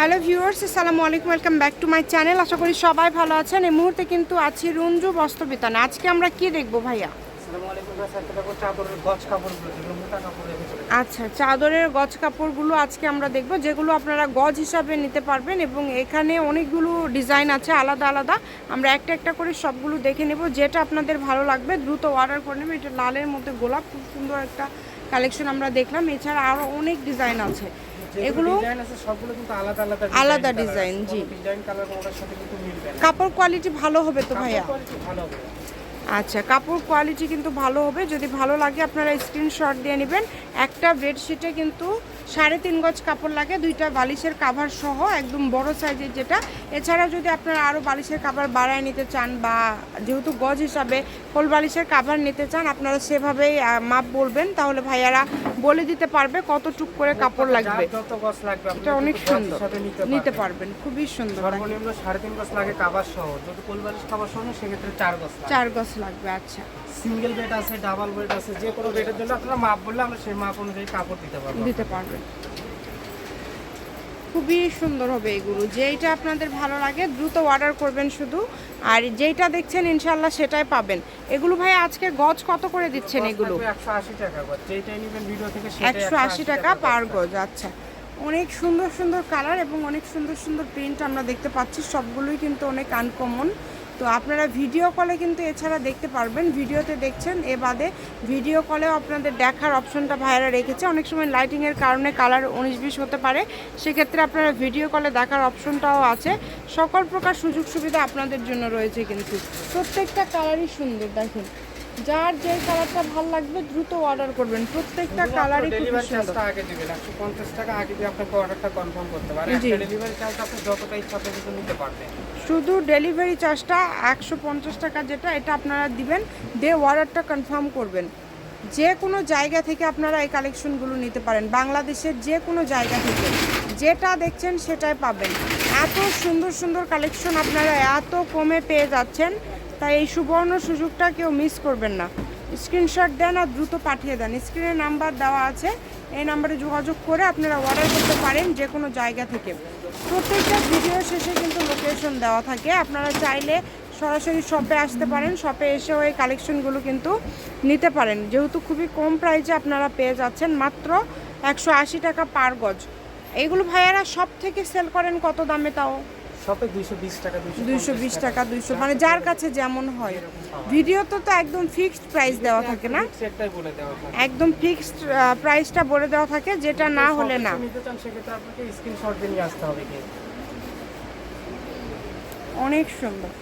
Hello viewers আসসালামু আলাইকুম welcome back to my channel. আশা করি সবাই ভালো আছেন। এই মুহূর্তে কিন্তু আছি রঞ্জু বস্ত্রবিতানে। আজকে আমরা কি দেখব ভাইয়া? আচ্ছা চাদরের গজ কাপড়গুলো আজকে আমরা দেখব যেগুলো আপনারা গজ হিসাবে নিতে পারবেন এবং এখানে অনেকগুলো ডিজাইন আছে আলাদা আলাদা। আমরা একটা একটা করে সবগুলো দেখে নেব যেটা আপনাদের ভালো লাগবে। দ্রুত অর্ডার করে নেবেন। এটা লালের মধ্যে গোলাপ খুব সুন্দর একটা কালেকশন আমরা দেখলাম। এছাড়া আরও অনেক ডিজাইন আছে। এগুলো আলাদা জি। ডিজাইন না। কাপড় কোয়ালিটি ভালো হবে তো ভাইয়া? আচ্ছা কাপড় কোয়ালিটি কিন্তু ভালো হবে। যদি ভালো লাগে আপনারা স্ক্রিনশট দিয়ে নেবেন। একটা বেডশিটে কিন্তু সাড়ে তিন গজ কাপড় লাগে দুইটা বালিশের কাভার সহ একদম বড় সাইজের যেটা। এছাড়া যদি আপনারা আরও বালিশের কাভার বাড়ায় নিতে চান বা যেহেতু গজ হিসাবে হোল বালিশের কাভার নিতে চান আপনারা সেভাবেই মাপ বলবেন তাহলে ভাইয়ারা বলে দিতে পারবে কতটুক করে কাপড় লাগবে। যার যত গজ লাগবে এটা অনেক সুন্দর। নিতে পারবেন। খুবই সুন্দর। সর্বনিম্ন সাড়ে তিন গজ লাগে কাবার সহ। যদি কোলবালিশ কাবার সহ সেক্ষেত্রে চার গজ চার গজ লাগবে আচ্ছা। সিঙ্গেল বেড আছে ডাবল বেড আছে যে কোনো বেডের জন্য আপনারা মাপ বললে আমরা সেই মাপ অনুযায়ী কাপড় দিতে পারব। দিতে পারবেন খুবই সুন্দর হবে এগুলো। যেইটা আপনাদের ভালো লাগে দ্রুত অর্ডার করবেন শুধু। আর যেইটা দেখছেন ইনশাল্লাহ সেটাই পাবেন। এগুলো ভাই আজকে গজ কত করে দিচ্ছেন এগুলো? একশো আশি টাকা পার গজ আচ্ছা। অনেক সুন্দর সুন্দর কালার এবং অনেক সুন্দর সুন্দর প্রিন্ট আমরা দেখতে পাচ্ছি। সবগুলোই কিন্তু অনেক আনকমন তো আপনারা ভিডিও কলে কিন্তু এছাড়া দেখতে পারবেন। ভিডিওতে দেখছেন, এ বাদে ভিডিও কলেও আপনাদের দেখার অপশনটা ভাইরা রেখেছে। অনেক সময় লাইটিংয়ের কারণে কালার উনিশ বিশ হতে পারে। সেক্ষেত্রে আপনারা ভিডিও কলে দেখার অপশনটাও আছে। সকল প্রকার সুযোগ সুবিধা আপনাদের জন্য রয়েছে কিন্তু। প্রত্যেকটা কালারই সুন্দর, দেখেন। যার যে কালারটা ভালো লাগবে দ্রুত অর্ডার করবেন। প্রত্যেকটা কালারই খুব সুন্দর আগে দিবেন একশো পঞ্চাশ টাকা আগে দিয়ে আপনাকে অর্ডারটা কনফার্ম করতে পারেন। ডেলিভারি চার্জ আপনি যতটা ইচ্ছা আপনি কিন্তু নিতে পারবেন। শুধু ডেলিভারি চার্জটা একশো পঞ্চাশ টাকা যেটা এটা আপনারা দিবেন দিয়ে অর্ডারটা কনফার্ম করবেন। যে কোনো জায়গা থেকে আপনারা এই কালেকশনগুলো নিতে পারেন। বাংলাদেশের যে কোনো জায়গা থেকে। যেটা দেখছেন সেটাই পাবেন। এত সুন্দর সুন্দর কালেকশন আপনারা এত কমে পেয়ে যাচ্ছেন। তাই এই সুবর্ণ সুযোগটা কেউ মিস করবেন না। স্ক্রিনশট দেন আর দ্রুত পাঠিয়ে দেন। স্ক্রিনে নাম্বার দেওয়া আছে। এই নাম্বারে যোগাযোগ করে আপনারা অর্ডার করতে পারেন যে কোনো জায়গা থেকে। প্রত্যেকটা ভিডিও শেষে কিন্তু লোকেশন দেওয়া থাকে। আপনারা চাইলে সরাসরি শপে আসতে পারেন। শপে এসেও এই কালেকশনগুলো কিন্তু নিতে পারেন। যেহেতু খুবই কম প্রাইসে আপনারা পেয়ে যাচ্ছেন, মাত্র একশো আশি টাকা পার গজ। এইগুলো ভাইয়ারা সব থেকে সেল করেন কত দামে তাও? শপে টাকা টাকা। মানে যার কাছে যেমন হয়। ভিডিওতে তো একদম ফিক্সড প্রাইস দেওয়া থাকে না? বলে দেওয়া থাকে। একদম ফিক্সড প্রাইসটা বলে দেওয়া থাকে যেটা না হলে না। নিতে চান সেক্ষেত্রে আপনাকে স্ক্রিনশট দিয়ে নিয়ে আসতে হবে অনেক সুন্দর।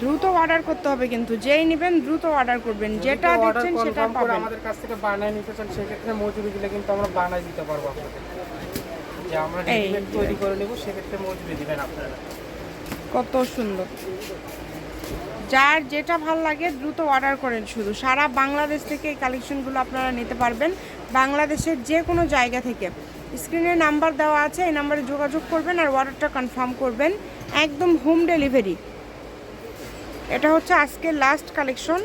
দ্রুত অর্ডার করতে হবে কিন্তু যেই নেবেন দ্রুত অর্ডার করবেন যেটা যদি দিচ্ছেন সেটা পাবেন। আমাদের কাছ থেকে বানায় নিতে চান সেক্ষেত্রে মজুরি দিলে কিন্তু আমরা বানায় দিতে পারব আপনাদের। যে আমরা রেডিমেড তৈরি করে নেব সেক্ষেত্রে মজুরি দিবেন আপনারা। কত সুন্দর। যার যেটা ভালো লাগে দ্রুত অর্ডার করেন শুধু। সারা বাংলাদেশ থেকে এই কালেকশনগুলো আপনারা নিতে পারবেন। বাংলাদেশের যে কোনো জায়গা থেকে। স্ক্রিনে নাম্বার দেওয়া আছে এই নাম্বারে যোগাযোগ করবেন আর অর্ডারটা কনফার্ম করবেন। একদম হোম ডেলিভারি এটা হচ্ছে আজকের লাস্ট কালেকশন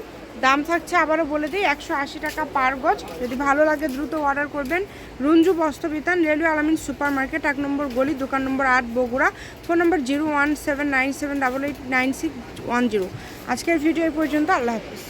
দাম থাকছে আবারও বলে দিই, একশো আশি টাকা পার গজ। যদি ভালো লাগে দ্রুত অর্ডার করবেন। Ranju Bastrabitan, railway Alamin super market এক নম্বর গলি, দোকান নম্বর আট, Bogura. Phone number zero one seven nine seven double eight nine six one zero. আজকের ভিডিও এই পর্যন্ত, আল্লাহ হাফিজ।